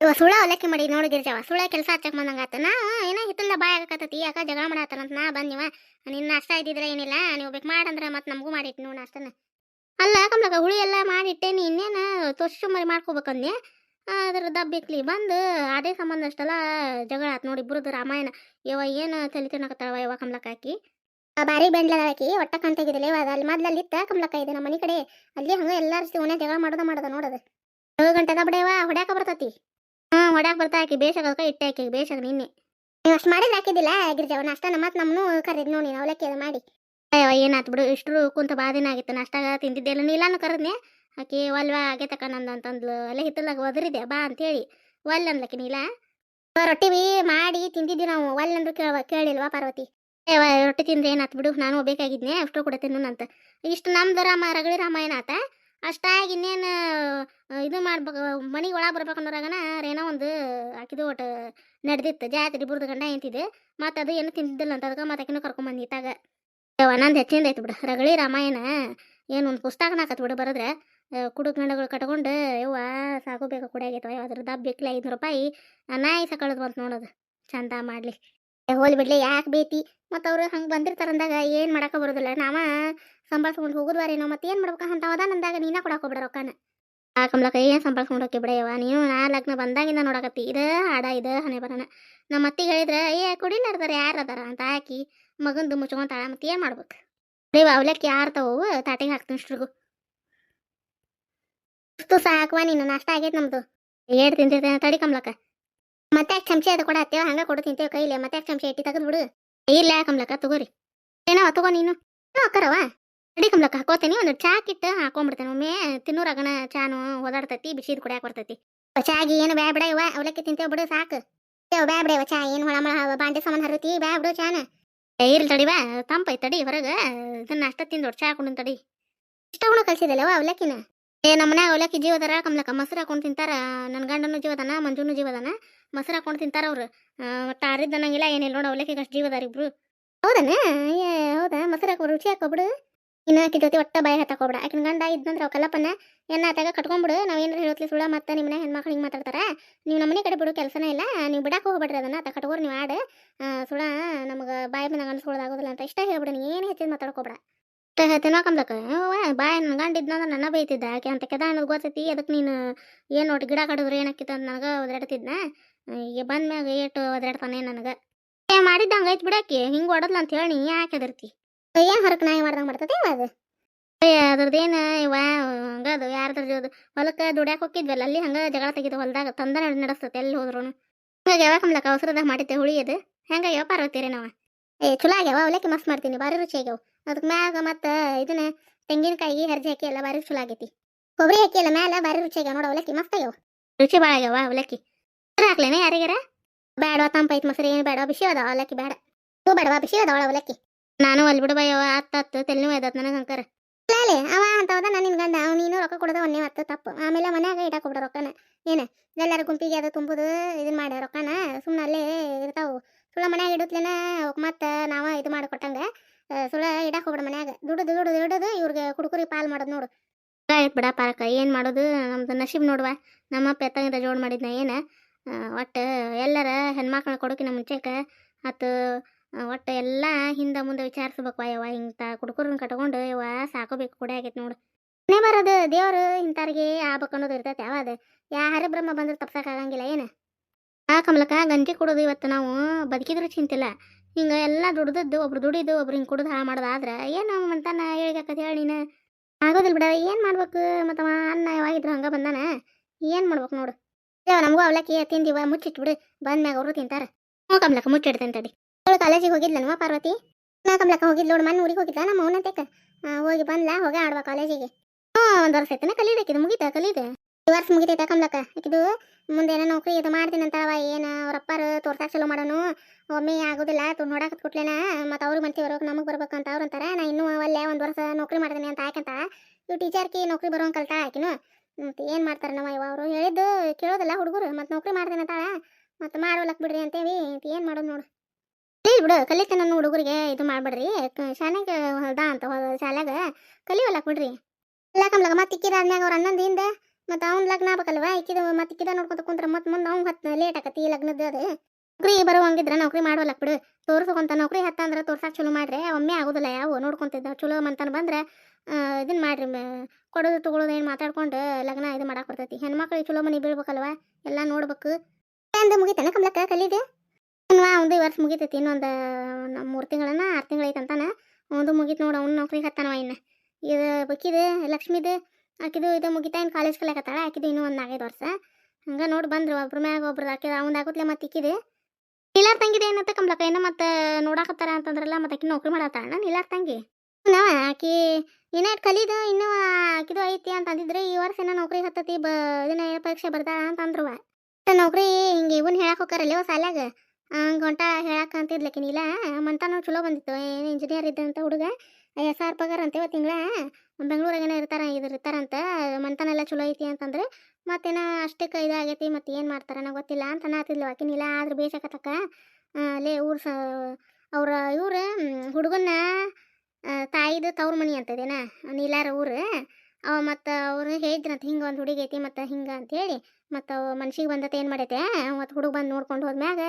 ಸುಳ ಅವಲಕ್ಕಿ ಮಾಡಿ ನೋಡಿ ಗಿರ್ಜವ ಸುಳ ಕೆಲಸ ಹಚ್ಚಕ್ ಬಂದಂಗ ಆತ. ನಾ ಏನೋ ಬಾಯ್ ಆಗಕತ್ತತಿ, ಯಾಕ ಜಗಳ ಮಾಡಾತನಂತ ನಾ ಬಂದಿವ ನಿನ್ನ ಅಷ್ಟ ಇದ್ದಿದ್ರೆ ಏನಿಲ್ಲ, ನೀವು ಬೇಕು ಮಾಡಂದ್ರ ಮತ್ತೆ ನಮಗೂ ಮಾಡಿಟ್ಟು ನೋಡಿ ನಾಷ್ಟನ ಅಲ್ಲ ಕಮ್ಲಕ ಹುಳಿ ಎಲ್ಲ ಮಾಡಿಟ್ಟೇನಿ ಇನ್ನೇನ ತೋರ್ಸು ಮರಿ ಮಾಡ್ಕೋಬೇಕಂದೆ. ಅದ್ರ ದಬ್ಬಿಕ್ಲಿ ಬಂದು ಅದೇ ಸಂಬಂಧ ಅಷ್ಟೆಲ್ಲ ಜಗಳ ನೋಡಿ ಇಬ್ಬರದ್ದು ರಾಮಾಯಣ. ಯವ ಏನು ತಲೆ ತಿನ್ನಕತ್ತಾಳವ ಯವ ಕಮ್ಲಕ್ಕ ಹಾಕಿ ಬಾರಿ ಬೆಂಡ್ಲದಾಕಿ ಒಟ್ಟ ಕಂತಾಗಿದ್ದಿಲ್ಲ ಇವಾಗ ಅಲ್ಲಿ ಮೊದ್ಲಲ್ಲಿ ಇತ್ತ ಕಮ್ಲಕ್ಕ ಇದೆ ನಮ್ಮ ಮನೆ ಕಡೆ. ಅಲ್ಲಿ ಹಂಗ ಎಲ್ಲಾರು ಜಗಳ ಮಾಡೋದ ಮಾಡೋದ ನೋಡೋದು ಏಳು ಗಂಟೆದ ಬಡಿಯವ ಹೊಡ್ಯಾಕ ಬರ್ತತಿ. ಹಾ ಹೊಡ್ಯಾಕ ಬರ್ತಾ ಆಕಿ ಬೇಷಾಗ ಇಟ್ಟೆ ಹಾಕಿ ಬೇಷಾಗ ನಿನ್ನೆ. ನೀವು ಅಷ್ಟು ಮಾಡಿದ್ರೆ ಹಾಕಿದ್ದಿಲ್ಲ ಗಿರ್ಜಾವ ನಾಷ್ಟ ಮತ್ತೆ ನಮ್ಮನ್ನು ಕರೀದ್ ನೋಡಿ ಅವಲಕ್ಕಿ ಅದು ಮಾಡಿ. ಅಯ್ಯೋ ಏನಾಯ್ತು ಬಿಡು ಇಷ್ಟು ಕುಂತ ಬಾ ದಿನ ಆಗಿತ್ತು ನಾಷ್ಟಾಗ ತಿಂದಿದ್ದೆಲ್ಲ ನೀಲಾನು ಕರೆದ್ನೆ? ಆಕಿ ಒಲ್ವಾ ಆಗೇತಕ್ಕ ನಂದು ಅಂತಂದ್ಲು, ಅಲ್ಲೇ ಹಿತ್ತಲಾಗ ಒದರಿದೆ, ಬಾ ಅಂತೇಳಿ. ಒಲ್ ಅನ್ಲಕ್ಕಿ ನೀಲ? ರೊಟ್ಟಿ ಬಿ ಮಾಡಿ ತಿಂದಿದ್ವಿ ನಾವು ಒಲ್ ಅಂದ್ರು ಕೇಳ, ಕೇಳಿಲ್ವಾ ಪಾರ್ವತಿ? ರೊಟ್ಟಿ ತಿಂದ್ರೆ ಏನಾತ್ ಬಿಡು, ನಾನು ಬೇಕಾಗಿದ್ನೆ ಅಷ್ಟು ಕೂಡ ತಿನ್ನು ಅಂತ ಇಷ್ಟು ನಮ್ದು ರಾಮ, ರಗಳಿ ರಾಮಾಯಣ ಆತ? ಅಷ್ಟಾಗಿ ಇನ್ನೇನು ಇದು ಮಾಡ್ಬೇಕು, ಮನೆಗೆ ಒಳಗೆ ಬರ್ಬೇಕನ್ನೋರಾಗನ ಏನೋ ಒಂದು ಆಕಿದು ಒಟ್ಟು ನಡೆದಿತ್ತು. ಜಾತ್ರೆ ಬುರ್ದು ಗಂಡ ಎಂತಿದೆ ಮತ್ತು ಅದು ಏನು ತಿಂದಿದ್ದಿಲ್ಲ ಅಂತ ಅದಕ್ಕೆ ಮತ್ತೆ ಆಕಿನೂ ಕರ್ಕೊಂಬಂದು ಇತ್ತಾಗ. ನಂದು ಹೆಚ್ಚಿಂದ ಐತೆ ಬಿಡು. ರಗಳಿ ರಾಮಾಯಣ ಏನು ಒಂದು ಪುಸ್ತಕನ ಆಕತ್ ಬಿಡು ಬರೆದ್ರೆ. ಕುಡು ಗಂಡಗಳು ಕಟ್ಕೊಂಡು, ಯವ್ವ, ಸಾಕು ಬೇಕು ಕುಡಿಯಾಗೈತವ ಅದ್ರ ದಬ್ಬ ಬೇಕಲಿ ಐದುನೂರು ರೂಪಾಯಿ. ನಾಯಿ ಸಕಳದ್ ಬಂತು ನೋಡೋದು ಚಂದ ಮಾಡಲಿ. ಹೋಲಿ ಬಿಡ್ಲಿ, ಯಾಕೆ ಬೇತಿ ಮತ್ತು ಅವ್ರು ಹಂಗೆ ಬಂದಿರ್ತಾರ ಅಂದಾಗ ಏನು ಮಾಡಕ್ಕೆ ಬರೋದಿಲ್ಲ. ನಾವ ಸಂಭಾಳ್ಸ್ಕೊಂಡು ಹೋಗೋದ್ವಾರೇನೋ ಮತ್ತೆ ಏನು ಮಾಡ್ಬೇಕು ಅಂತ ಅದ ನಂದಾಗ ನೀನ ಕೊಡಕ್ಕೆ ಹೋಗ್ಬಿಡ ರೊಕ್ಕನ. ಆ ಕಮ್ಲಕ್ಕ, ಏನು ಸಂಭಾಳ್ಸ್ಕೊಂಡು ಹೋಗಿ ಬಿಡಯ್ಯವ ನೀನು ನಾ ಲಗ್ನ ಬಂದಾಗಿಂದ ನೋಡಕತ್ತಿ. ಇದು ಹಾಡ ಇದು ಹಣೆ ಬರೋಣ ನಮ್ಮ ಅತ್ತಿಗೆ ಹೇಳಿದ್ರೆ, ಏ ಕುಡಿಲಾರ್ದಾರ ಯಾರು ಅದಾರ ಅಂತ ಹಾಕಿ ಮಗಂದು ಮುಚ್ಕೊಂತಾಳ ಮತ್ತೆ ಏನು ಮಾಡ್ಬೇಕು? ನೀವು ಅವಲಕ್ಕಿ ತಗೋವು ತಾಟಿಗೆ ಹಾಕ್ತೀನಿ ಇಷ್ಟ್ರಿಗೂ ಸಾಕವಾ ನೀನು, ನಾಷ್ಟ ಆಗೈತೆ ನಮ್ಮದು ಏಡ್ ತಿಂತಿರ್ತೇನೆ ತಡಿ ಕಮ್ಲಕ್ಕ. ಮತ್ತೆ ಚಮಚೆ ಅದು ಕೊಡ ಹತ್ತೇವ ಹಂಗ ಕೊಡು ತಿಂತೇವೆ ಕೈಲಿ? ಮತ್ತೆ ಚಮಚೆ ಇಟ್ಟಿ ತೆಗೆದು ಬಿಡು? ಇಲ್ಲ ಕಮ್ಲಕ್ಕ, ತಗೋರಿ. ಏನೋ ತಗೋ ನೀನು. ಅಕ್ಕರವ? ಅಡಿ ಕಮ್ಲಕ್ಕ ಹಾಕೋತೀನಿ ಒಂದು ಚಾ ಕಿಟ್ಟು ಹಾಕೊಂಡ್ಬಿಡ್ತೇನೆ ಒಮ್ಮೆ ತಿನ್ನೂರಾಗನ ಚಾನು ಓದಾಡ್ತೈತಿ, ಬಿಸಿದ್ ಕುಡಿಯಾಕ ಬರ್ತೈತಿ. ಚಾಗಿ ಏನು ಬ್ಯಾ ಬಿಡ ಇವ. ಅವಲಕ್ಕಿ ತಿಂತೇವೆ ಬಿಡು, ಸಾಕು. ಬ್ಯಾ ಬಿಡ ಚಾ. ಏನು ಹೊಳಮಳ ಬಾಂಡೆ ಸಾಮಾನು ಹರತಿ? ಬ್ಯಾ ಬಿಡು ಚಾನ. ಇರ್ಲಿ ತಡಿ ಬಾ ತಂಪೈ ತಡಿ ಹೊರಗ. ಇದನ್ನ ಅಷ್ಟ ತಿಂದು ಚಾ ಹಾಕೊಂಡು ತಡಿ. ಇಷ್ಟ ಕಲ್ಸಿದಲ್ಲವ ಅವಲಕ್ಕಿನ? ಏ, ನಮ್ಮ ಮನ್ಯಾಗ ಅವಲಕ್ಕಿ ಜೀವದಾರ ಕಮಲಕ್ಕ ಮೊಸರು ಹಾಕೊಂಡು ತಿಂತಾರ ನನ್ನ ಗಂಡನು ಜೀವದಾನ ಮಂಜುನು ಜೀವದಾನ ಮೊಸರು ಹಾಕೊಂಡು ತಿಂತಾರ ಅವ್ರು. ಒಟ್ಟು ಆರಿದ್ದು ಅನ್ನಂಗಿಲ್ಲ ಏನಿಲ್ಲ ನೋಡು ಅವಲಕ್ಕಿಗೆ ಅಷ್ಟು ಜೀವದಾರ ಇಬ್ರು. ಹೌದನ? ಏ, ಹೌದಾ? ಮೊಸರು ಹಾಕೋ ರುಚಿ ಹಾಕೋಬಿಡು ಇನ್ನು ಆಕಿ ಜೊತೆ ಒಟ್ಟ ಬಾಯಿ ಹತ್ತಾಕೋಬಿಡ ಆಕಿನ ಗಂಡ ಇದ್ನಂದ್ರೆ ಅವ್ ಕಲ್ಲಪ್ಪನ ಎನ್ನ ಆತಾಗ ಕಟ್ಕೊಂಡ್ಬಿಡು ನಾವು ಏನಾರ ಹೇಳತ್ಲಿ ಸುಳ್ಳ, ಮತ್ತೆ ನಿಮ್ಮ ಹೆಣ್ಮಕ್ಳು ಹಿಂಗೆ ಮಾತಾಡ್ತಾರ. ನೀವು ನಮ್ಮನೆ ಕಡೆ ಬಿಡು, ಕೆಲಸನೇ ಇಲ್ಲ. ನೀವು ಬಿಡಕ್ಕೆ ಹೋಗ್ಬೇಡ್ರಿ ಅದನ್ನ. ಆತ ಕಟ್ಕೋರು ನೀವು ಆಡು. ಸುಳ ನಮಗೆ ಬಾಯಿ ಬಂದಾಗ ಅನ್ಸ್ಕೊಳ್ಳೋದಾಗೋದಿಲ್ಲ ಅಂತ ಇಷ್ಟ ಹೇಳ್ಬಿಡು. ನೀ ಏನು ಹೆಚ್ಚಿನ ಮಾತಾಡ್ಕೋಬೇಡ ತಿನ್ನಕಂಬ್ಲಕ್ಕ ಬಾಯ್ ನನ್ನ ಇದ್ನಂದ್ರೆ ನನ್ನ ಬೈತಿದ್ದ. ಆಕೆ ಅಂತ ಕೆದ ಅನ್ನೋದು ಗೊತ್ತೈತಿ. ಅದಕ್ಕೆ ನೀನು ಏನು ಒಟ್ಟು ಗಿಡ ಕಡಿದ್ರೆ ಏನಾಕಿತ್ತು ಅಂತ ನನಗೆ ಒದ್ರಾಡ್ತಿದ್ನ? ಈಗ ಬಂದ್ಮ್ಯಾಗ ಏಟು ಒದರಾಡ್ತಾನೆ ನನಗೆ. ಏ, ಮಾಡಿದ್ದಂಗೆ ಐತ್ ಬಿಡಾಕಿ ಹಿಂಗೆ ಹೊಡದ್ಲ ಅಂತ ಹೇಳಿ ನೀ ಯಾಕೆ ಅದರ್ತಿ ಏನು ಹೊರಕ್ಕೆ ನಾಯಿ ಮಾಡ್ದಂಗೆ ಮಾಡ್ತದೆ ಇವ ಅದು? ಅದ್ರದ್ದೇನು ಇವ ಹಂಗದು ಯಾರ್ದ್ರ ಜೋದು ಹೊಲಕ್ಕೆ ದುಡ್ಯಾಕೆ ಹೋಗಿದ್ವಲ್ಲ ಅಲ್ಲಿ ಹಂಗೆ ಜಗಳ ತೆಗಿದು ಹೊಲದಾಗ ತಂದ ನಡೆಸ್ತತೆ ಎಲ್ಲಿ ಹೋದ್ರು ಹಂಗಾಗಿ ಯಾವಾಗ ಕಮ್ಲಕ್ಕ ಅವಸರದಾಗ ಮಾಡಿದ್ದೆ ಹುಳಿ ಅದು. ಹೆಂಗ ಯಾವ ಪಾರ್ವತೀರಿ ನಾವು. ಏ, ಚಲೋ ಆಗ್ಯಾವ ಅವಲಕ್ಕಿ ಮಸ್ತ್ ಮಾಡ್ತೀನಿ. ಭಾರಿ ರುಚಿ ಆಗ್ಯಾವ ಅದಕ್ಕೆ ಮ್ಯಾಗ ಮತ್ತೆ ಇದನ್ನ ತೆಂಗಿನಕಾಯಿ ಹರ್ಜಿ ಹಾಕಿ ಎಲ್ಲ ಭಾರಿ ಚಲೋ ಆಗೈತಿ. ಕೊಬ್ಬರಿ ಹಾಕಿ ಎಲ್ಲ ಮ್ಯಾಲ ಭಾರಿ ರುಚಿ ಆಗ್ಯಾವ ನೋಡ ಅವಲಕ್ಕಿ, ಮಸ್ತ್ ಆಗ್ಯಾವ. ರುಚಿ ಭಾಳ ಆಗ್ಯಾವ ಅವಲಕ್ಕಿ. ಹಾಕ್ಲೇನೆ ಯಾರಿಗಾರ ಬೇಡವಾ ತಂಪೈತ್ ಮೊಸರು, ಏನು ಬೇಡವಾ ಬಿಸಿ ಅದಾವ ಅವಲಕ್ಕಿ ಬೇಡ ಹೂ ಬೇಡವಾ ಬಿಸಿ ಅದಾವಳ ಅವಲಕ್ಕಿ. ನಾನು ಅಲ್ಲಿ ಬಿಡು ಬಯ್ಯವ ಅತ್ತ ತೆಲ್ನೂ ಎದತ್ ನನಗೆ ಅಂಕರ. ಅವ ಅಂತ ಹೋದ ನಾನು ಅವ್ ನೀನು ರೊಕ್ಕ ಕೊಡೋದ ಒಂದೇ ಮತ್ತೆ ತಪ್ಪು. ಆಮೇಲೆ ಮನ್ಯಾಗ ಇಟ್ಟಾಕೊಬಿಡ ರೊಕ್ಕನ. ಏನು, ಎಲ್ಲಾರು ಗುಂಪಿಗೆ ಅದು ತುಂಬುದು ಇದನ್ನ ಮಾಡಿ ರೊಕ್ಕನ. ಸುಮ್ಮನೆ ಅಲ್ಲೇ ಇರ್ತಾವು. ಸುಳ್ಳ ಮನ್ಯಾಗ ಇಡುತ್ತಲೇನ ಅವಕ್ಕೆ ಮತ್ತೆ ನಾವ ಇದು ಮಾಡಿ ಕೊಟ್ಟಂಗ ಸುಳ್ಳ ಹೋಗ್ಬೇಡ ಮನ್ಯಾಗ. ದುಡ್ದು ದುಡ್ದು ದುಡ್ದು ಇವ್ರಿಗೆ ಕುಡುಕುರಿ ಪಾಲ್ ಮಾಡೋದು ನೋಡು. ಆಯ್ತು ಬಿಡ ಪಾರಕ ಏನು ಮಾಡೋದು? ನಮ್ದು ನಶೀಬ್ ನೋಡುವ. ನಮ್ಮ ಪೆತ್ತಂಗಿದ ಜೋಡ್ ಮಾಡಿದ್ನ ಏನು? ಒಟ್ಟು ಎಲ್ಲರ ಹೆಣ್ಮಕ್ಳನ್ನ ಕೊಡೋಕಿನ ಮುಂಚೆಕ ಆತು ಒಟ್ಟು ಎಲ್ಲ ಹಿಂದೆ ಮುಂದೆ ವಿಚಾರಿಸ್ಬೇಕು ಯವ್ವ ಇಂಥ ಕುಡುಕರನ್ನ ಕಟ್ಕೊಂಡು ಯವ್ವ ಸಾಕೋಬೇಕು, ಕೂಡ ಆಗೈತೆ ನೋಡು. ಮನೆ ಬರೋದು ದೇವರು ಇಂಥವ್ರಿಗೆ ಆಗ್ಬೇಕು ಅನ್ನೋದು ಇರ್ತೈತೆ. ಯಾವ ಅದು? ಯಾ ಹರಿಬ್ರಹ್ಮ ಬಂದ್ರೆ ತಪ್ಸಕ್ಕಾಗಂಗಿಲ್ಲ ಏನು? ಆ ಕಮಲಕ ಗಂಜಿ ಕುಡೋದು ಇವತ್ತು ನಾವು ಬದುಕಿದ್ರು ಚಿಂತಿಲ್ಲ. ಹಿಂಗೆ ಎಲ್ಲ ದುಡ್ದದ್ದು ಒಬ್ರು ದುಡಿದು ಒಬ್ರು ಹಿಂಗೆ ಕುಡಿದು ಹಾಳು ಮಾಡೋದಾದ್ರೆ ಏನು ಮಂತಾನ ಹೇಳಿಗಕ್ಕದ ಹೇಳಿ ನೀನು? ಆಗೋದಿಲ್ಲ ಬಿಡ, ಏನು ಮಾಡ್ಬೇಕು ಮತ್ತು ಅವ ಅನ್ನ ಯಾವಾಗಿದ್ರು ಹಂಗೆ ಬಂದಾನ? ಏನು ಮಾಡ್ಬೇಕು ನೋಡು? ಯಾವ ನಮಗೂ ಅವಲಕ್ಕಿ ತಿಂದಿವ ಮುಚ್ಚಿಟ್ಬಿಡು ಬಂದ್ಮ್ಯಾಗ ಅವರು ತಿಂತಾರೆ. ಹ್ಞೂ ಕಮ್ಲಕ್ಕ ಮುಚ್ಚಿಡ್ತೇನೆ ತಡಿ. ಅವಳು ಕಾಲೇಜಿಗೆ ಹೋಗಿದ್ಲನವ ಪಾರ್ವತಿ? ನಾ ಕಮ್ಲಕ್ಕ ಹೋಗಿದ್ಲು ನೋಡು, ಮನೆ ಊರಿಗೆ ಹೋಗಿದ್ದ ನಮ್ಮ ಅವನಂತೆಕ ಹೋಗಿ ಬಂದ್ಲ, ಹೋಗಿ ಆಡ್ವಾ ಕಾಲೇಜಿಗೆ. ಹ್ಞೂ ಒಂದು ವರ್ಷ ಐತನ ಕಲೀಬೇಕಿದು, ಮುಗೀತಾ ಕಲೀದೆ. ಈ ಮುಗಿತೈತೆ ಕಮಲಕ್ಕ ಇದು ಮುಂದೆ ಏನೋ ನೌಕರಿ ಇದು ಮಾಡ್ತೀನಿ ಅಂತಾವ ಏನು ಅವ್ರ ಅಪ್ಪಾರು ತೋರ್ಸಾಕ ಚಲೋ ಮಾಡೋನು. ಒಮ್ಮೆ ಆಗೋದಿಲ್ಲ, ತು ನೋಡಕ್ಕೆ ಕೊಟ್ಲೇನ ಮತ್ತು ಅವ್ರಿಗೆ ಮಂತಿ ಬರೋಕೆ ನಮಗೆ ಬರ್ಬೇಕಂತ ಅವ್ರು ಅಂತಾರೆ. ನಾ ಇನ್ನೂ ಅಲ್ಲೇ ಒಂದು ವರ್ಷ ನೌಕರಿ ಮಾಡ್ತೀನಿ ಅಂತ ಆಯ್ಕಂತ ಇವು ಟೀಚರ್ಕಿ ನೌಕರಿ ಬರೋಂಗೆ ಕಲ್ತ ಆಕಿನು. ಮತ್ತು ಏನು ಮಾಡ್ತಾರೆ ನಮ್ಮ ಇವ ಅವರು? ಹೇಳಿದ್ದು ಕೇಳೋದಿಲ್ಲ ಹುಡುಗರು, ಮತ್ತು ನೌಕರಿ ಮಾಡ್ತೀನಿ ಅಂತಾಳ. ಮತ್ತು ಮಾಡೋಲಕ್ಕೆ ಬಿಡ್ರಿ ಅಂತೇವಿ ಏನು ಮಾಡೋದು ನೋಡು. ಕಲಿ ಬಿಡು ಕಲಿತ ನನ್ನ ಹುಡುಗರಿಗೆ ಇದು ಮಾಡ್ಬಿಡ್ರಿ. ಶಾಲೆಗೆ ಹೊಲ್ದ ಅಂತ ಶಾಲ್ಯಾಗ ಕಲಿಯೋಲಕ್ಕೆ ಬಿಡ್ರಿ. ಎಲ್ಲ ಮತ್ತೆ ಇಕ್ಕಿದಾದ್ಮ್ಯಾಗ ಅವ್ರ ಅಣ್ಣಂದಿಂದ ಮತ್ತು ಅವ್ನ ಲಗ್ನ ಆಗ್ಬೇಕಲ್ವ? ಇಕ್ಕಿದ ಮತ್ತೆ ಇಕ್ಕಿದ ನೋಡ್ಕೊತ ಕುಂತ್ರ ಮತ್ತೆ ಮುಂದೆ ಅವ್ನು ಹತ್ತು ಲೇಟ್ ಆಕತಿ ಈ ಲಗ್ನದ ಅದು. ನೌಕರಿ ಬರುವಂಗಿದ್ರೆ ನೌಕರಿ ಮಾಡುವಲ್ಲ ಬಿಡು. ತೋರಿಸ್ಕೊಂತ ನೌಕರಿ ಹತ್ತ ಅಂದ್ರೆ ತೋರ್ಸಾಕ ಚಲೋ ಮಾಡ್ರೆ. ಒಮ್ಮೆ ಆಗೋದಿಲ್ಲ ಯಾವ, ನೋಡ್ಕೊಂತಿದ್ದ ಚಲೋ ಮಂತನ ಬಂದ್ರೆ ಇದನ್ನ ಮಾಡ್ರಿ ಕೊಡೋದು ತೊಗೊಳೋದು ಏನು ಮಾತಾಡ್ಕೊಂಡು ಲಗ್ನ ಇದು ಮಾಡಕ್ಕೆ ಬರ್ತೈತಿ. ಹೆಣ್ಮಕ್ಳಿಗೆ ಚಲೋ ಮನೆ ಬೀಳ್ಬೇಕಲ್ವ? ಎಲ್ಲ ನೋಡ್ಬೇಕು. ಅಂದ ಮುಗಿತಾನೆ ಕಮ್ಲಕ್ಕ ಕಲಿದೆ? ಒಂದು ವರ್ಷ ಮುಗಿತೈತಿ. ಇನ್ನೊಂದು ಮೂರು ತಿಂಗಳನ್ನ ಆರು ತಿಂಗಳು ಐತಂತಾನ ಒಂದು ಮುಗೀತು ನೋಡು, ಅವ್ನು ನೌಕರಿ ಹತ್ತಾನವ ಇನ್ನು. ಇದು ಬಕ್ಕಿದು, ಲಕ್ಷ್ಮಿದು ಆಕಿದು ಇದು ಮುಗಿತಾ ಏನು ಕಾಲೇಜ್ ಕಲಿಯಕತ್ತಾಳ ಆಕಿದು ಇನ್ನೂ ಒಂದು ನಾಲ್ಕೈದು ವರ್ಷ. ಹಂಗೆ ನೋಡಿ ಬಂದ್ರು, ಒಬ್ರ ಮ್ಯಾಗ ಒಬ್ರದ್ದು ಆಕಿದ ಅವ್ನು ಆಗುತ್ತಲೆ ಮತ್ತೆ ಇಕ್ಕಿದೆ ನೀಲಾರ್ ತಂಗಿದೆ ಏನಂತ ಕಮ್ಲಕ್ಕ ಏನೋ ಮತ್ತೆ ನೋಡಾಕತ್ತಾರ ಅಂತಂದ್ರಲ್ಲ, ಮತ್ತೆ ಆಕಿ ನೌಕರಿ ಮಾಡತ್ತಾಳ ನೀಲಾರ್ ತಂಗಿ? ನಾವ ಆಕಿ ಇಟ್ ಕಲೀದು ಇನ್ನೂ ಆಕಿದು ಐತಿ ಅಂತ ಅಂದಿದ್ರೆ ಈ ವರ್ಷ ಏನೋ ನೌಕರಿ ಹತ್ತತಿ, ಬ ಇದನ್ನ ಪರೀಕ್ಷೆ ಬರ್ದಾಳ ಅಂತ ಅಂದ್ರವ ನೌಕರಿ ಹಿಂಗೆ ಇವನ್ ಹೇಳಕ್ ಹೋಗಾರಲ್ಲ ಸಾಲ್ಯಾಗ ಹಂಗೆ ಹೊಂಟ ಹೇಳಕ್ ಅಂತಿದ್ಲಕಿನ ಇಲ್ಲ ಮಂತಾನು ಚಲೋ ಬಂದಿತ್ತು. ಏನು ಇಂಜಿನಿಯರ್ ಇದ್ದಂತ ಹುಡುಗ? ಎಸ್ ಆರ್ ಪಗಾರ ಅಂತೇವ ತಿಂಗಳ? ಬೆಂಗಳೂರಾಗೇನೋ ಇರ್ತಾರ, ಇದ್ರ ಇರ್ತಾರಂತ ಎಲ್ಲ ಚಲೋ ಐತಿ ಅಂತಂದ್ರೆ, ಮತ್ತೇನ ಅಷ್ಟಕ್ಕೆ ಇದಾಗೈತಿ, ಮತ್ತೆ ಏನು ಮಾಡ್ತಾರ ನಂಗೆ ಗೊತ್ತಿಲ್ಲ ಅಂತ ನಾತಿದ್ಲು ಆಕಿನ ಇಲ್ಲ ಆದ್ರೆ ಬೇಸಕತ್ತಕ್ಕ ಅಲ್ಲೇ ಊರು ಸ, ಅವ್ರ ಇವ್ರು ಹುಡುಗನ್ನ ತಾಯಿದು ತವ್ರ ಮನಿ ಅಂತದೇನ ನೀಲಾರ ಊರು, ಅವ ಮತ್ತು ಅವ್ರು ಹೇಳಿದ್ರಂತ ಹಿಂಗೆ ಒಂದು ಹುಡುಗಿ ಐತಿ ಮತ್ತು ಹಿಂಗೆ ಅಂತೇಳಿ ಮತ್ತು ಮನ್ಸಿಗೆ ಬಂದತ್ತೆ ಏನು ಮಾಡೈತೆ, ಮತ್ತು ಹುಡುಗ ಬಂದು ನೋಡ್ಕೊಂಡು ಹೋದ್ಮ್ಯಾಗ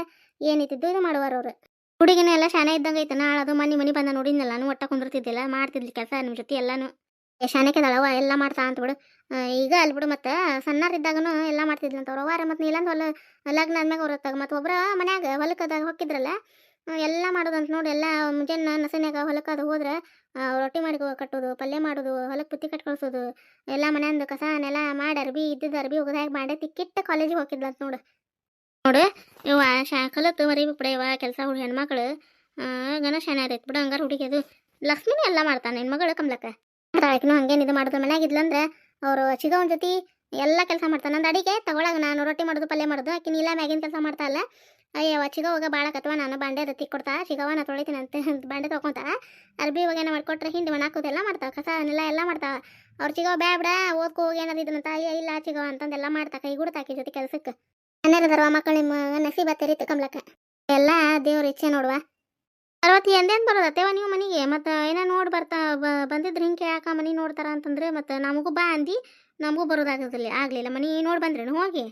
ಏನಿತ್ತಿದ್ದು ಇದು ಮಾಡುವಾರ ಅವ್ರು. ಹುಡುಗಿನ ಎಲ್ಲ ಶಾನೆ ಇದ್ದಂಗೆ ಐತೆ ಅದು ಮನೆ ಮನೆ ಬಂದ ನೋಡಿದ್ನಲ್ಲ ನಾನು ಒಟ್ಟ ಕುಂದಿರ್ತಿದ್ದಿಲ್ಲ, ಮಾಡ್ತಿದ್ಲಿ ಕೆಲಸ ನಿಮ್ಮ ಜೊತೆ ಎಲ್ಲಾನು. ಶಾನೆಕೆದಳವ ಎಲ್ಲ ಮಾಡ್ತಾ ಅಂತ ಬಿಡು. ಈಗ ಅಲ್ಲಿ ಬಿಡು ಮತ್ತು ಸಣ್ಣರಿದ್ದಾಗನು ಎಲ್ಲ ಮಾಡ್ತಿದ್ಲಂತ ಅವ್ರು. ಅವಾರ ಮತ್ತೆ ನೀಲಂದ ಹೊಲ, ಲಗ್ನ ಆದ್ಮ್ಯಾಗ ಅವ್ರ ಹೊತ್ತಾಗ. ಮತ್ತು ಒಬ್ಬರ ಮನ್ಯಾಗ ಹೊಲಕ್ಕದಾಗ ಹೊಕ್ಕಿದ್ರಲ್ಲ ಎಲ್ಲ ಮಾಡೋದಂತ ನೋಡಿ ಎಲ್ಲ ಮುಂಜಾನೆ ನಸನ್ಯಾಗ ಹೊಲಕ್ಕೆ ಅದು ಹೋದ್ರೆ ರೊಟ್ಟಿ ಮಾಡಿ ಕಟ್ಟೋದು, ಪಲ್ಯ ಮಾಡೋದು ಹೊಲಕ್ಕೆ ಬುತ್ತಿ ಕಟ್ ಕಳ್ಸೋದು ಎಲ್ಲ ಮನೆಯಂದು ಕಸ ನೆಲ ಮಾಡಿ ಅರ್ಬಿ ಇದ್ದಿದ್ದು ಅರ್ಬಿ ಹೋಗದಾಗ ಮಾಡಿ ತಿಕ್ಕಿಟ್ಟ ಕಾಲೇಜಿಗೆ ಹೋಗಿದ್ಲಂತ ನೋಡು. ನೋಡು ಇವ ಶಾ, ಕಲತ್ತು ಮರಿಬೇಕು ಬಿಡ ಇವ ಕೆಲಸ ಹುಡುಗಿ ಹೆಣ್ಮಕ್ಳು. ಗಣ ಶಾನೆ ಆಗೈತೆ ಬಿಡು, ಹಂಗಾರ ಹುಡುಗಿ ಅದು ಲಕ್ಷ್ಮಿನೇ ಎಲ್ಲ ಮಾಡ್ತಾನೆ ಹೆಣ್ಮಗಳು ಕಮ್ಲಕ್ಕ? ಆಕಿನೂ ಹಂಗೇನು ಇದು ಮಾಡೋದು? ಮನ್ಯಾಗಿದ್ಲಂದ್ರೆ ಅವರು ಚಿಗವನ ಜೊತೆ ಎಲ್ಲ ಕೆಲಸ ಮಾಡ್ತಾನೆ. ನಂದು ಅಡಿಗೆ ತಗೊಳಗ ನಾನು ರೊಟ್ಟಿ ಮಾಡೋದು, ಪಲ್ಯ ಮಾಡೋದು, ಆಕಿ ನೀಲ ಮ್ಯಾಗಿನ ಕೆಲಸ ಮಾಡ್ತಾ ಇಲ್ಲ. ಅಯ್ಯವ ಚಿಗವಾಗ ಭಾಳ ಕತ್ವ, ನಾನು ಬಾಂಡೆ ಅದು ತಿಕ್ಕೊಡ್ತಾ ಚಿಗವ ನಾ ತೊಳಿತೀನಿ ಅಂತ ಬಾಂಡೆ ತೊಗೊಂತ ಅರ್ಬಿ ಇವಾಗ ಏನೋ ಮಾಡ್ಕೊಟ್ರೆ ಹಿಂಡಿ ಮಣ್ಣಾಕೋದು ಎಲ್ಲ ಮಾಡ್ತಾವ, ಕಸ ನೆಲ ಎಲ್ಲ ಮಾಡ್ತಾವ. ಅವ್ರು ಚಿಗವ ಬ್ಯಾ ಬಿಡ, ಓದ್ಕೋ ಹೋಗಿ ಏನಾದ್ರು ಇದನ್ನಂತ ಅಯ್ಯ, ಇಲ್ಲ ಚಿಗವ ಅಂತಂದೆಲ್ಲ ಮಾಡ್ತಾ ಕೈ ಗುಡ್ತಾಕಿ ಜೊತೆ ಕೆಲಸಕ್ಕೆ ಮನೆಯರದರ್ವ ಮಕ್ಕಳು ನಿಮ್ಮ ನಸೀಬ ತೆರೀತು ಕಮ್ಲಕ್ಕ. ಎಲ್ಲ ದೇವ್ರ ಇಚ್ಛೆ ನೋಡುವ. ಅರವತ್ತು ಎಂದೇನು ಬರೋದತ್ತೇವ ನೀವು ಮನೆಗೆ ಮತ್ತು ಏನೋ ನೋಡಿ ಬರ್ತಾ ಬಂದಿದ್ರೆ ಹಿಂಗೆ ಯಾಕೆ ಮನೆ ನೋಡ್ತಾರ ಅಂತಂದ್ರೆ ಮತ್ತು ನಮಗೂ ಬಾ ಅಂದಿ, ನಮಗೂ ಬರೋದಾಗದಲ್ಲಿ ಆಗಲಿಲ್ಲ. ಮನೆ ನೋಡಿ ಬಂದ್ರೇನು? ಹೋಗಿ.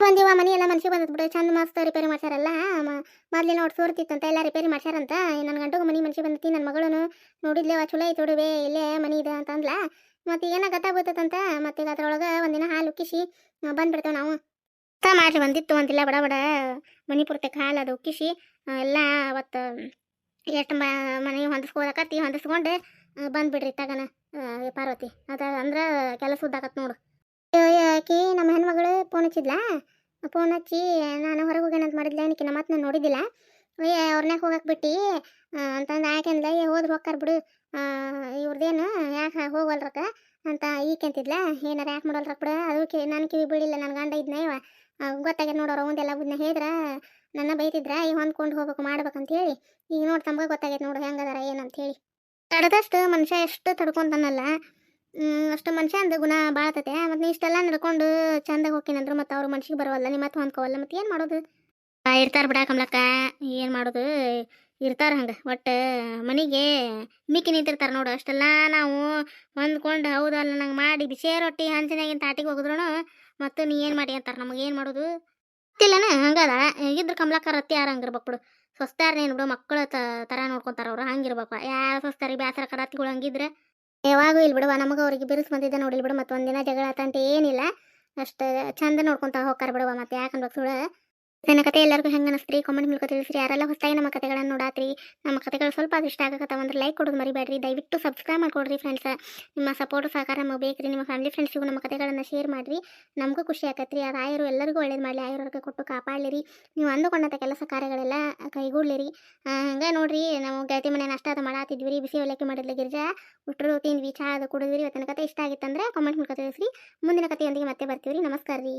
ಬಂದಿವ ಮನೆ ಎಲ್ಲ ಮನ್ಸಿಗೆ ಬಿಡು. ಚಂದ ಮಸ್ತ್ ರಿಪೇರಿ ಮಾಡ್ಸಾರಲ್ಲ ಮೊದ್ಲಿನ ನೋಡಿ ಸೋರ್ತಿತ್ತಂತ, ಎಲ್ಲ ರಿಪೇರಿ ಮಾಡ್ಸಾರಂತ ನನ್ನ ಗಂಟು ಮನೆ ಮನ್ಸಿಗೆ ಬಂದತಿ ನನ್ನ ಮಗಳನ್ನು ನೋಡಿದ್ಲೇವ, ಚಲೋ ಐತೆ ಹುಡುವೆ ಇಲ್ಲೇ ಮನೆ ಇದೆ ಅಂತ ಅಂದ್ಲ. ಮತ್ತೆ ಏನೋ ಗೊತ್ತಾಗ್ಬೋತಂತ ಮತ್ತೆ ಈಗ ಅದ್ರೊಳಗೆ ಒಂದಿನ ಹಾಲು ಉಕ್ಕಿಸಿ ಬಂದ್ಬಿಡ್ತೇವೆ ನಾವು. ಮಾಡ್ರಿ ಮಾಡಿ ಬಂದಿತ್ತು ಅಂತಿಲ್ಲ, ಬಡ ಬಡ. ಮನಿ ಪೂರ್ತಿ ಹಾಲು ಅದು ಉಕ್ಕಿಸಿ ಎಲ್ಲ ಅವತ್ತು ಎಷ್ಟು ಮನೆ ಹೊಂದಿಸ್ಕೋದಕತ್ತಿ ಹೊಂದಿಸ್ಕೊಂಡು ಬಂದ್ಬಿಡ್ರಿ ತಗನ ಪಾರ್ವತಿ. ಅದ ಅಂದ್ರೆ ಕೆಲಸ ಉದ್ದಾಕತ್ ನೋಡು. ಆಕಿ ನಮ್ಮ ಹೆಣ್ಮಗಳು ಫೋನ್ ಹಚ್ಚಿದ್ಲ? ಫೋನ್ ಹಚ್ಚಿ, ನಾನು ಹೊರಗೆ ಹೋಗ್ಯಾನಂತ ಮಾಡಿದ್ಲ, ಏನಕ್ಕೆ ನಮ್ಮ ಮತ್ತೆ ನಾನು ನೋಡಿದ್ದಿಲ್ಲ? ಅಯ್ಯ ಅವ್ರನ್ಯಾಗ ಹೋಗಕ್ಕೆ ಬಿಟ್ಟು? ಅಂತಂದು ಯಾಕೆಂದ್ಲ ಏ, ಹೋದ್ರೆ ಹೋಗ್ಕಾರ ಬಿಡು. ಇವ್ರದ್ದೇನು ಯಾಕೆ ಹೋಗಲ್ರಕ್ಕ ಅಂತ ಈಕೆಂತಿದ್ಲ ಏನಾರ ಯಾಕೆ ಮಾಡಲ್ರಕ್ಕ ಅದು ಕಿ, ನಾನು ಕಿವಿ ಬಿಡಿಲ್ಲ ನನ್ನ ಗಂಡ ಇದ್ನ ಇವ. ಗೊತ್ತಾಗ್ಯದ ನೋಡೋರು ಒಂದೆಲ್ಲ ಬುದ್ನ ಹೇಳಿದ್ರ ನನ್ನ ಬೈತಿದ್ರ, ಈ ಹೊಂದ್ಕೊಂಡು ಹೋಗ್ಬೇಕು, ಮಾಡ್ಬೇಕಂತ ಹೇಳಿ. ಈಗ ನೋಡಿ ತಮ್ಗೆ ಗೊತ್ತಾಗೈತೆ ನೋಡು, ಹೆಂಗದಾರ ಏನಂತ ಹೇಳಿ ತಡೆದಷ್ಟು ಮನುಷ್ಯ ಎಷ್ಟು ತಡ್ಕೊಂತಾನಲ್ಲ ಅಷ್ಟು ಮನುಷ್ಯ ಅಂದ್ರೆ ಗುಣ ಬಾಳ್ತತೆ. ಮತ್ತು ನೀ ಇಷ್ಟೆಲ್ಲ ನಡ್ಕೊಂಡು ಚಂದಾಗ ಹೋಗಿನಂದ್ರು ಮತ್ತು ಅವ್ರ ಮನ್ಸಿಗೆ ಬರವಲ್ಲ ನಿಮ್ಮ ಮತ್ತೆ ಹೊಂದ್ಕೋವಲ್ಲ ಮತ್ತೆ ಏನು ಮಾಡೋದು? ಇರ್ತಾರೆ ಬಿಡ ಕಮಲಕ್ಕ, ಏನು ಮಾಡೋದು? ಇರ್ತಾರೆ ಹಂಗೆ, ಒಟ್ಟು ಮನೆಗೆ ಮಿಕ್ಕಿ ನಿಂತಿರ್ತಾರೆ ನೋಡು, ಅಷ್ಟೆಲ್ಲ ನಾವು ಹೊಂದ್ಕೊಂಡು ಹೌದಲ್ಲ, ನಂಗೆ ಮಾಡಿ, ಬಿಸಿ ರೊಟ್ಟಿ ಹಂಚಿನಾಗಿನ ತಾಟಿಗೆ ಹೋಗಿದ್ರು ಮತ್ತು ನೀ ಏನು ಮಾಡಿ ಅಂತಾರೆ, ನಮಗೆ ಏನು ಮಾಡೋದು? ಗೊತ್ತಿಲ್ಲನ? ಹಂಗದ? ಇದ್ರ ಕಮಲಾಕರ್ ಅತ್ತಿ ಯಾರು ಹಂಗಿರ್ಬೇಕು ಬಿಡು. ಸ್ವಸ್ತಾರ ಏನು ಬಿಡು ಮಕ್ಕಳ ಥರ ನೋಡ್ಕೊಂತಾರ ಅವ್ರು, ಹಂಗಿರ್ಬೇಕು ಯಾವ ಸ್ವಸ್ತಾರಿ ಬ್ಯಾಸರ ಕರಾತಿಗಳು ಹಂಗಿದ್ರೆ ಯಾವಾಗೂ ಇಲ್ಲಿ ಬಿಡುವ. ನಮಗೆ ಅವ್ರಿಗೆ ಬಿರುಸು ಬಂದಿದ್ದೆ ನೋಡಿಲ್ ಬಿಡು, ಮತ್ತೆ ಒಂದಿನ ಜಗಳ ಅಂತ ಏನಿಲ್ಲ. ಅಷ್ಟು ಚಂದ ನೋಡ್ಕೊಂತ ಹೋಗ್ತಾರ ಬಿಡುವ. ಮತ್ತೆ ಯಾಕಂದ್ರೆ ಅನ್ಬೇಕು ಸುಳ ನನ್ನ ಕತೆ ಎಲ್ಲರಿಗೂ ಹೆಂಗೆ ಅನಿಸ್ತ್ರಿ ಕಾಮೆಂಟ್ ಮೂಲಕ ತಿಳಿಸ್ರಿ. ಯಾರೆಲ್ಲ ಹೊಸದಾಗಿ ನಮ್ಮ ಕತೆಗಳನ್ನು ನೋಡಾತ್ರಿ, ನಮ್ಮ ಕತೆಗಳು ಸ್ವಲ್ಪ ಅದು ಇಷ್ಟ ಆಗಕತ್ತಾವ ಅಂದ್ರೆ ಲೈಕ್ ಕೊಡೋದು ಮರಿಬೇಡ್ರಿ. ದಯವಿಟ್ಟು ಸಬ್ಸ್ಕ್ರೈಬ್ ಮಾಡ್ಕೊಡ್ರಿ ಫ್ರೆಂಡ್ಸ್ ನಿಮ್ಮ ಸಪೋರ್ಟ್ ಸಹಕಾರ ನಮಗೆ ಬೇಕ್ರಿ. ನಿಮ್ಮ ಫ್ಯಾಮಿಲಿ ಫ್ರೆಂಡ್ಸಿಗೂ ನಮ್ಮ ಕತೆಗಳನ್ನು ಶೇರ್ ಮಾಡಿರಿ. ನಮಗೂ ಖುಷಿ ಆಕತ್ರಿ ಆ ಆಯರು ಎಲ್ಲರಿಗೂ ಒಳ್ಳೇದು ಮಾಡಲಿ. ಆಯುರ್ವೇದ ಕೊಟ್ಟು ಕಾಪಾಡಲಿರಿ. ನೀವು ಅಂದುಕೊಂಡಂಥ ಕೆಲಸ ಕಾರ್ಯಗಳೆಲ್ಲ ಕೈಗೂಡ್ಲಿರಿ. ಹಂಗೆ ನೋಡ್ರಿ, ನಾವು ಗೆಳತಿ ಮನೆ ನಷ್ಟ ಅದು ಮಾಡಾತಿದ್ವಿ ರೀ ಬಿಸಿ ಅವಲಕ್ಕಿ ಮಾಡಿದ್ಲಿ ಗಿರ್ಜಾ. ಉಟ್ರು, ತಿಂದ್ವಿ ಚಹಾ ಅದು ಕುಡಿದ್ವಿ ಇವತ್ತಿನ ಕತೆ ಇಷ್ಟ ಆಗಿತ್ತಂದ್ರೆ ಕಾಮೆಂಟ್ ಮೂಲಕ ತಿಳಿಸ್ರಿ. ಮುಂದಿನ ಕಥೆಯೊಂದಿಗೆ ಮತ್ತೆ ಬರ್ತೀವಿ ರೀ ನಮಸ್ಕಾರ ರೀ